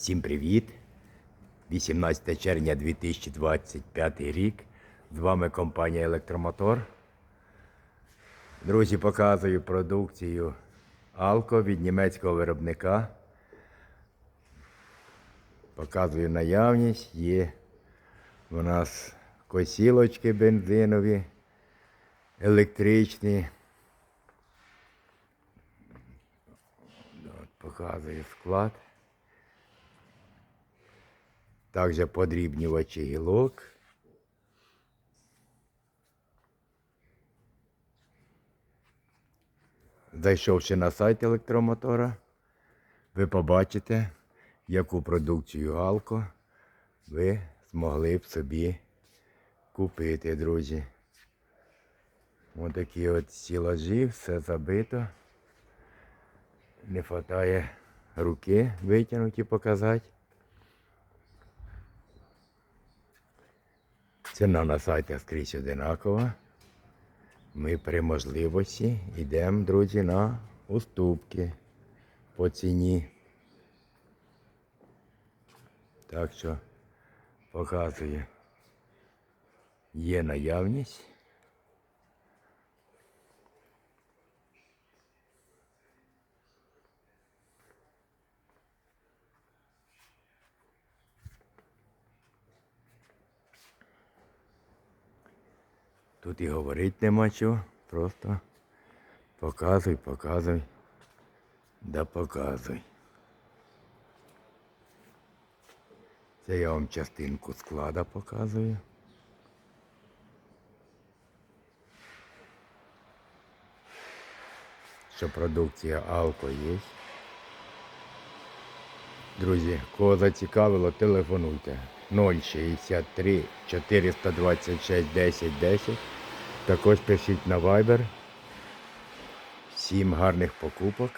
Всім привіт! 18 червня 2025 рік. З вами компанія Електромотор. Друзі, показую продукцію Алко від німецького виробника. Показую наявність. Є у нас косілочки бензинові, електричні. Показую склад. Також подрібнювачі гілок. Зайшовши на сайт електромотора, ви побачите, яку продукцію Галко ви змогли б собі купити, друзі. Ось такі от стілажі, все забито. Не вистачає руки витягнути показати. Ціна на сайті скрізь одинакова. Ми при можливості йдемо, друзі, на уступки по ціні. Так що показує Є наявність. Тут і говорити нема чого, просто показуй, показуй, да показуй. Це я вам частинку склада показую. Що продукція Алко є. Друзі, кого зацікавило, телефонуйте 063 426 10 10. Також пишіть на Viber. Всім гарних покупок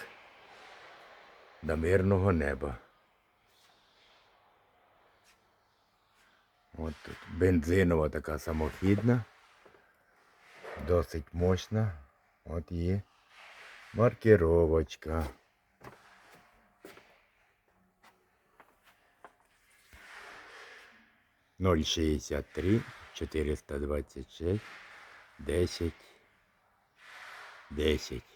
до мирного неба. От тут бензинова така самохідна, досить мощна. От є маркировочка. 063 426 10 10.